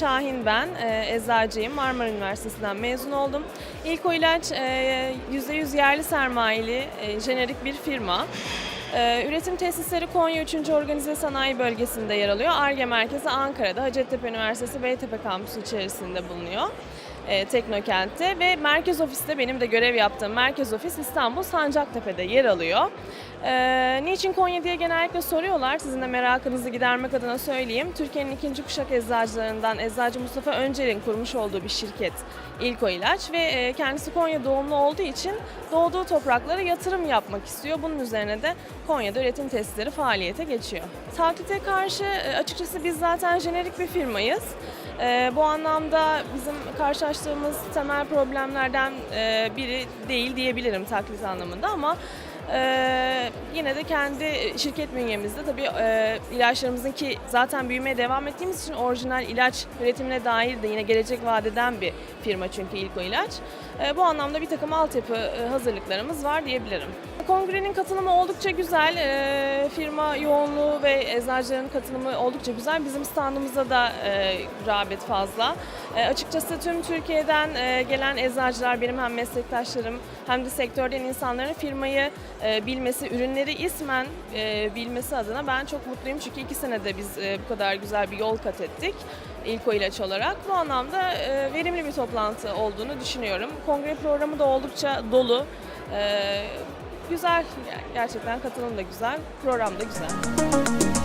Şahin ben. Ee, eczacıyım. Marmara Üniversitesi'nden mezun oldum. İlko İlaç e, %100 yerli sermayeli e, jenerik bir firma. Ee, üretim tesisleri Konya 3. Organize Sanayi Bölgesi'nde yer alıyor. ARGE merkezi Ankara'da Hacettepe Üniversitesi Beytepe kampüsü içerisinde bulunuyor. E, Teknokent'te ve merkez ofiste benim de görev yaptığım merkez ofis İstanbul Sancaktepe'de yer alıyor. E, niçin Konya diye genellikle soruyorlar. Sizin de merakınızı gidermek adına söyleyeyim. Türkiye'nin ikinci kuşak eczacılarından Eczacı Mustafa Öncel'in kurmuş olduğu bir şirket İlko İlaç ve e, kendisi Konya doğumlu olduğu için doğduğu topraklara yatırım yapmak istiyor. Bunun üzerine de Konya'da üretim tesisleri faaliyete geçiyor. Taklite karşı e, açıkçası biz zaten jenerik bir firmayız. E, bu anlamda bizim karşılaştığımız temel problemlerden biri değil diyebilirim taklit anlamında ama e, yine de kendi şirket bünyemizde tabii e, ilaçlarımızın ki zaten büyümeye devam ettiğimiz için orijinal ilaç üretimine dair de yine gelecek vadeden bir firma çünkü İlko İlaç. E, bu anlamda bir takım altyapı e, hazırlıklarımız var diyebilirim. Kongrenin katılımı oldukça güzel. E, firma yoğunluğu ve eczacıların katılımı oldukça güzel. Bizim standımızda da e, rağbet fazla. E, açıkçası tüm Türkiye'den e, gelen eczacılar benim hem meslektaşlarım hem de sektörden insanların firmayı e, bilmesi, ürünleri ismen e, bilmesi adına ben çok mutluyum. Çünkü iki senede biz e, bu kadar güzel bir yol kat ettik. İlko ilaç olarak. Bu anlamda e, verimli bir toplantı olduğunu düşünüyorum. Kongre programı da oldukça dolu. E, güzel, gerçekten katılım da güzel, program da güzel.